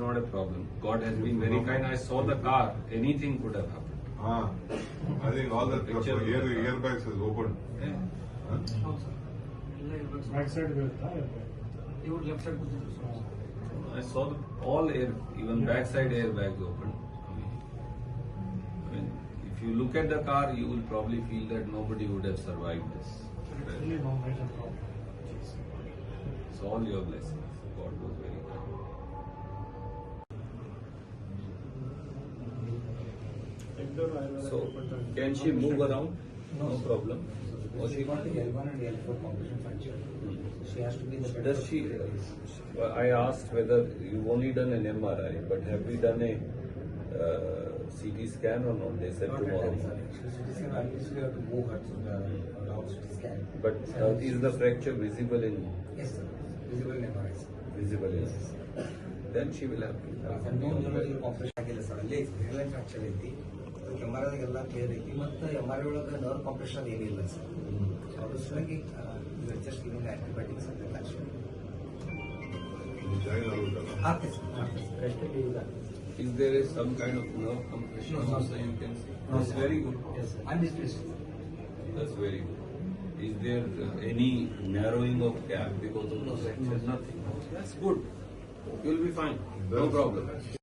not a problem. God has been very kind. I saw the car. Anything could have happened. Ah, I think all the picture air, airbags is open. Yeah. Huh? You left side I saw all air, even yeah. backside airbags open. I mean, I mean, if you look at the car, you will probably feel that nobody would have survived this. It's all your blessing. So can she move around? No problem. She got the L1 and L4. Hmm. She has to be in the. Does she? Uh, I asked whether you've only done an MRI, but have we done a uh, CT scan or not? They said not tomorrow morning. CT scan, I used have to move her to the CT scan. But uh, is the fracture visible in? Yes, sir. Visible in MRI. Sir. Visible in. Yes, then she will have to. No, no, no, no, no, no, no, no, no, no, no, no, no, no, ಅದಕ್ಕೆ M R ಐದಾಗೆಲ್ಲ clear ಐತಿ ಮತ್ತು M R I ಒಳಗೆ nerve compression ಏನಿಲ್ಲ sir so ಅದ್ರ ಸಲುವಾಗಿ just giving antibiotics ಅಂತ action join ಆಗ್ಬಿಟ್ಟಲ್ಲ ಆಗ್ತದೆ sir ಆಗ್ತದೆ ಸರ್ ರೆಸ್ಟಲ್ಲಿ ಯೂಸ್ ಆಗ್ತದೆ sir Is there is some kind of nerve compression No, no, also sir. you can see? No, That's sir. very good. Yes sir ಅನ್ಡಿಸ್ಪ್ಲೇಸ್ಡ್ That's very good. Is there uh, any narrowing of gap because of the fracture? Nothing. That's good. You'll be fine. No That's- problem.